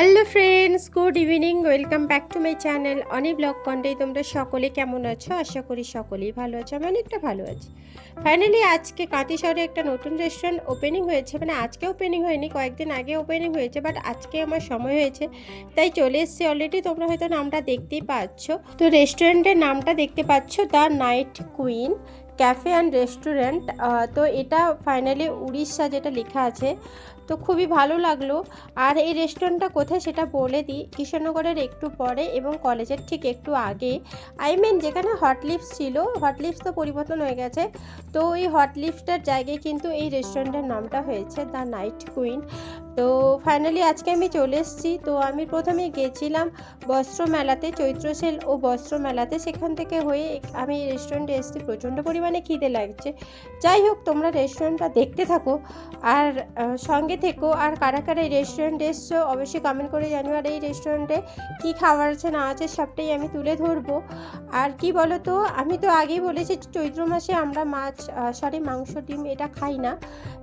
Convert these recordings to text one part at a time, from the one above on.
Hello friends, good evening, welcome back to my channel অনেক blog কন্টেই। তোমরা সকলে কেমন আছো? আশা করি সকলেই ভালো আছো, আমি অনেকটা ভালো আছি। ফাইনালি আজকে কাঁতি শহরে একটা নতুন রেস্টুরেন্ট ওপেনিং হয়েছে। মানে আজকে ওপেনিং হয়নি, কয়েকদিন আগে ওপেনিং হয়েছে বাট আজকে আমার সময় হয়েছে। তাই চলে এসেছি অলরেডি তোমরা হয়তো নামটা দেখতেই পাচ্ছ। তো রেস্টুরেন্টের নামটা দেখতে পাচ্ছ the night queen cafe and restaurant তো এটা ফাইনালি উড়িষ্যা যেটা লেখা আছে, তো খুবই ভালো লাগল। আর এই রেস্টুরেন্টটা কোথায় সেটা বলে দিই কৃষ্ণনগরের একটু পরে এবং কলেজের ঠিক একটু আগে। আই মিন যেখানে হট লিপস ছিল হট লিপস তো পরিবর্তন হয়ে গেছে, তো এই হট লিপসটার জায়গায় কিন্তু এই রেস্টুরেন্টের নামটা হয়েছে দ্য নাইট কুইন তো ফাইনালি আজকে আমি চলে এসেছি, তো আমি প্রথমে গেছিলাম বস্ত্র মেলাতে চৈত্র সেল ও বস্ত্র মেলাতে সেখান থেকে হয়ে আমি এই রেস্টুরেন্টে এসেছি প্রচণ্ড পরিমাণে। খিদে লাগছে। যাই হোক, তোমরা রেস্টুরেন্টটা দেখতে থাকো। আর সঙ্গে থেকো। আর কারা কারা এই রেস্টুরেন্টে এসছো, অবশ্যই কমেন্ট করে জানিও। আর এই রেস্টুরেন্টে কী খাবার আছে, না আছে, সবটাই আমি তুলে ধরবো। আর কি বলো তো আমি তো আগেই বলেছি চৈত্র মাসে আমরা মাছ সরি, মাংস, ডিম এটা খাই না।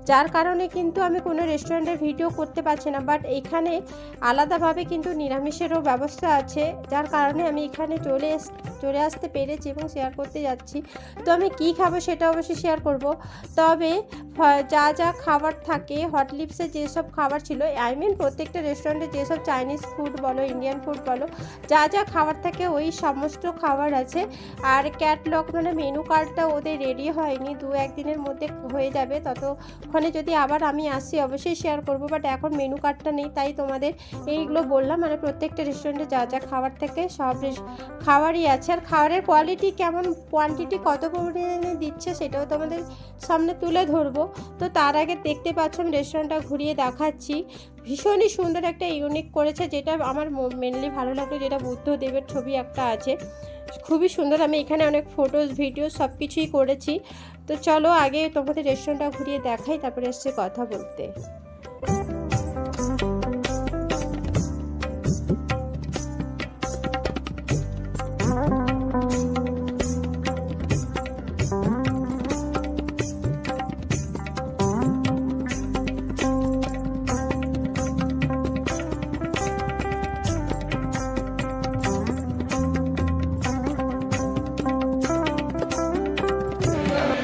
যার কারণে কিন্তু আমি কোনো রেস্টুরেন্টের ভিডিও করতে পারছি না। বাট এখানে আলাদাভাবে কিন্তু নিরামিষেরও ব্যবস্থা আছে। যার কারণে আমি এখানে চলে চলে আসতে পেরেছি এবং শেয়ার করতে যাচ্ছি। তো আমি কি খাব সেটা অবশ্যই শেয়ার করব। তবে যা যা খাবার থাকে হট লিপসে যেসব খাবার ছিল আই মিন প্রত্যেকটা রেস্টুরেন্টে যেসব চাইনিজ ফুড বলো ইন্ডিয়ান ফুড বলো, যা যা খাবার থাকে ওই সমস্ত খাবার আছে। আর ক্যাটলগ মানে মেনু কার্ডটা ওদের রেডি হয়নি, দু একদিনের মধ্যে হয়ে যাবে, ততক্ষণে যদি আবার আমি আসি অবশ্যই শেয়ার করব বাট এখন মেনু কার্ডটা নেই, তাই তোমাদের এইগুলো বললাম। মানে প্রত্যেকটা রেস্টুরেন্টে যা যা খাবার থাকে, সব খাবারই আছে। আর খাবারের কোয়ালিটি কেমন? কোয়ান্টিটি কত পরিমাণে দিচ্ছে সেটাও তোমাদের সামনে তুলে ধরবো। তো তার আগে দেখতে পাচ্ছেন রেস্টুরেন্টটা ঘুরিয়ে দেখাচ্ছি। ভীষণই সুন্দর একটা ইউনিক করেছে, যেটা আমার মেনলি ভালো লাগল, যেটা বুদ্ধদেবের ছবি একটা আছে। খুবই সুন্দর, আমি এখানে অনেক ফটোজ ভিডিও সব কিছুই করেছি। তো চলো আগে তোমাদের রেস্টুরেন্টটা ঘুরিয়ে দেখাই, তারপরে এসছে কথা বলতে।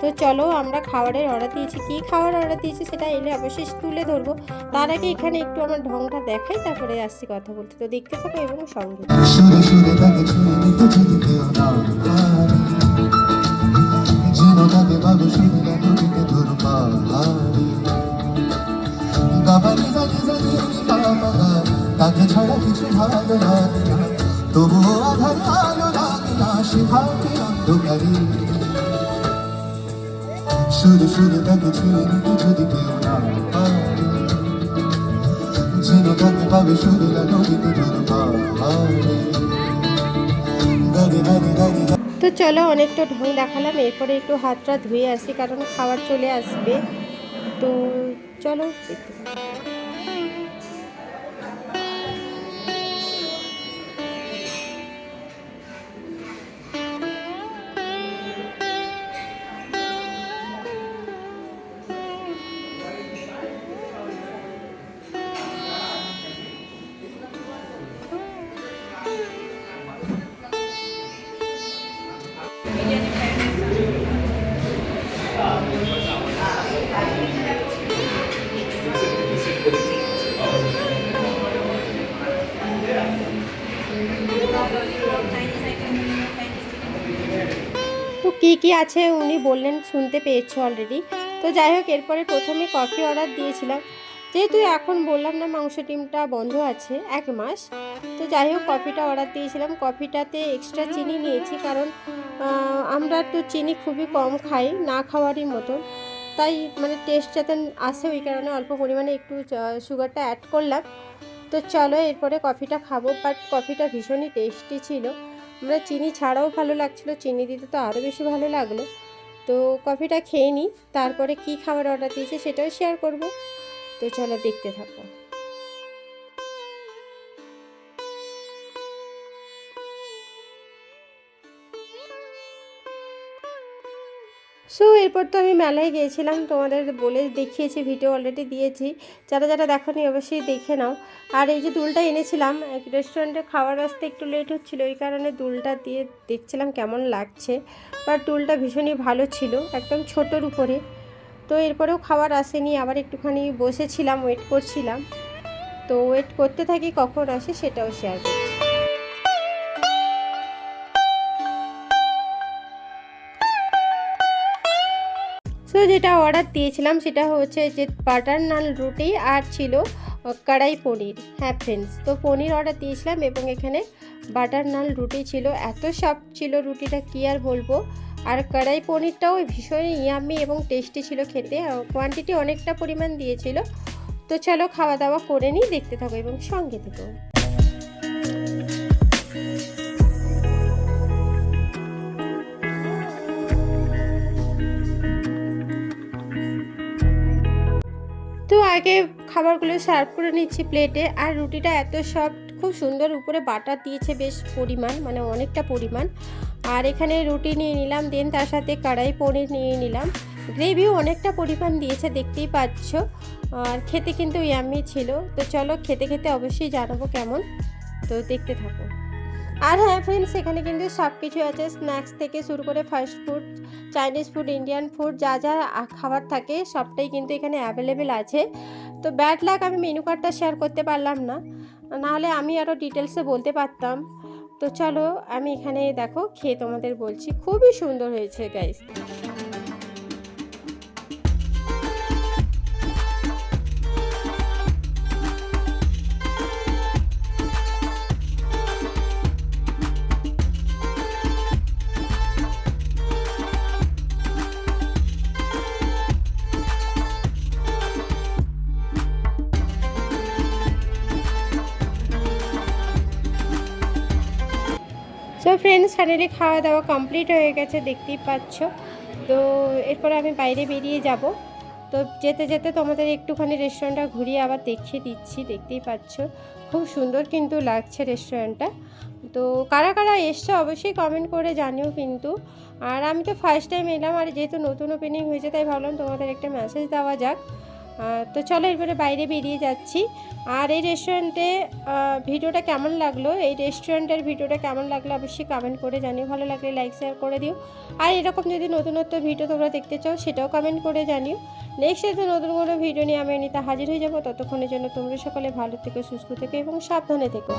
তো চলো আমরা খাবারের অর্ডার দিয়েছি কী খাবার অর্ডার দিয়েছি সেটা এলে অবশ্যই তুলে ধরবো তার আগে এখানে একটু আমার ঢংটা দেখাই তারপরে আসছি কথা বলতে তো দেখতে থাকো এবং সঙ্গে তাকে ছাড়া কিছু ভালো লাগে না তবুও আধার লাগে না সে থাকে অন্ধকারে গানে তো চলো অনেকটা ঢং দেখালাম, এরপরে একটু হাতটা ধুয়ে আসি, কারণ খাবার চলে আসবে। তো চলো কী কী আছে উনি বললেন শুনতে পেয়েছ অলরেডি তো যাই হোক, এরপরে প্রথমে কফি অর্ডার দিয়েছিলাম। যেহেতু এখন বললাম না মাংস ডিমটা বন্ধ আছে, এক মাস। তো যাই হোক কফিটা অর্ডার দিয়েছিলাম। কফিটাতে এক্সট্রা চিনি নিয়েছি কারণ আমরা তো চিনি খুবই কম খাই, না খাওয়ারই মতন তাই মানে টেস্ট যাতে আসে ওই কারণে অল্প পরিমাণে একটু সুগারটা অ্যাড করলাম। তো চলো, এরপরে কফিটা খাব বাট কফিটা ভীষণই টেস্টি ছিল। আমরা চিনি ছাড়াও ভালো লাগছিল। চিনি দিতে তো আরও বেশি ভালো লাগল। তো কফিটা খেয়ে নিই, তারপরে কি খাবার অর্ডার দিয়েছে সেটাও শেয়ার করব। তো চলো দেখতে থাকো। সো এরপর তো আমি মেলায় গিয়েছিলাম। তোমাদের বলে দেখিয়েছি ভিডিও অলরেডি দিয়েছি। যারা যারা দেখোনি অবশ্যই দেখে নাও। আর এই যে দুলটা এনেছিলাম, এক রেস্টুরেন্টে খাবার আসতে একটু লেট হচ্ছিল এই কারণে দুলটা দিয়ে দেখছিলাম কেমন লাগছে। বাট দুলটা ভীষণই ভালো ছিল, একদম ছোটোর উপরে। তো এরপরেও খাবার আসেনি, আবার একটুখানি বসেছিলাম ওয়েট করছিলাম। তো ওয়েট করতে থাকি কখন আসে সেটাও শেয়ার করছি। সো যেটা অর্ডার দিয়েছিলাম সেটা হচ্ছে যে বাটার নান রুটি আর ছিল কড়াই পনির। হ্যাঁ ফ্রেন্ডস তো পনির অর্ডার দিয়েছিলাম এবং এখানে বাটার নান রুটি ছিল। এত সফট ছিল রুটিটা, কী আর বলব? আর কড়াই পনিরটাও ভীষণ ইয়ামি এবং টেস্টি ছিল খেতে। কোয়ান্টিটি অনেকটা পরিমাণ দিয়েছিল। তো চলো খাওয়া দাওয়া করে নিই, দেখতে থাকো এবং সঙ্গে থেকো। তো আগে খাবারগুলো সার্ভ করে নিচ্ছি প্লেটে আর রুটিটা এত সফট খুব সুন্দর। উপরে বাটার দিয়েছে বেশ পরিমাণ মানে অনেকটা পরিমাণ। আর এখানে রুটি নিয়ে নিলাম দেন তার সাথে কড়াই পনির নিয়ে নিলাম। গ্রেভিও অনেকটা পরিমাণ দিয়েছে, দেখতেই পাচ্ছ। আর খেতে কিন্তু ইয়ামি ছিল। তো চলো, খেতে খেতে অবশ্যই জানাব কেমন। তো দেখতে থাকো। আর হ্যাঁ ফ্রেন্ডস এখানে কিন্তু সব কিছু আছে। স্ন্যাক্স থেকে শুরু করে fast food Chinese food Indian food যা যা খাবার থাকে, সবটাই কিন্তু এখানে অ্যাভেলেবেল আছে। তো ব্যাড লাক আমি মেনু কার্ডটা শেয়ার করতে পারলাম না। নাহলে আমি আরও ডিটেলসে বলতে পারতাম। তো চলো, আমি এখানে দেখো, খেয়ে তোমাদের বলছি। খুবই সুন্দর হয়েছে গাইস সো ফ্রেন্ডস ফাইনালি খাওয়া দাওয়া কমপ্লিট হয়ে গেছে, দেখতেই পাচ্ছ। তো, এরপর আমি বাইরে বেরিয়ে যাব। তো, যেতে যেতে তোমাদের একটুখানি রেস্টুরেন্টটা ঘুরিয়ে আবার দেখিয়ে দিচ্ছি, দেখতেই পাচ্ছ। খুব সুন্দর কিন্তু লাগছে রেস্টুরেন্টটা তো, কারা কারা এসছে অবশ্যই কমেন্ট করে জানিও কিন্তু। আর আমি তো ফার্স্ট টাইম এলাম, আর যেহেতু নতুন ওপেনিং হয়েছে, তাই ভাবলাম তোমাদের একটা মেসেজ দেওয়া যাক। তো চলো এরপরে বাইরে বেরিয়ে যাচ্ছি। আর এই রেস্টুরেন্টে ভিডিওটা কেমন লাগল? এই রেস্টুরেন্টের ভিডিওটা কেমন লাগল অবশ্যই কমেন্ট করে জানিও। ভালো লাগলে লাইক শেয়ার করে দিও। আর এরকম যদি নতুনত্ব ভিডিও তোমরা দেখতে চাও, সেটাও কমেন্ট করে জানিও। নেক্সট এতে নতুন কোনো ভিডিও নিয়ে আমি এনিতে হাজির হয়ে যাব, ততক্ষণের জন্য তোমরা সকলে ভালো থেকো, সুস্থ থেকো এবং সাবধানে থেকো।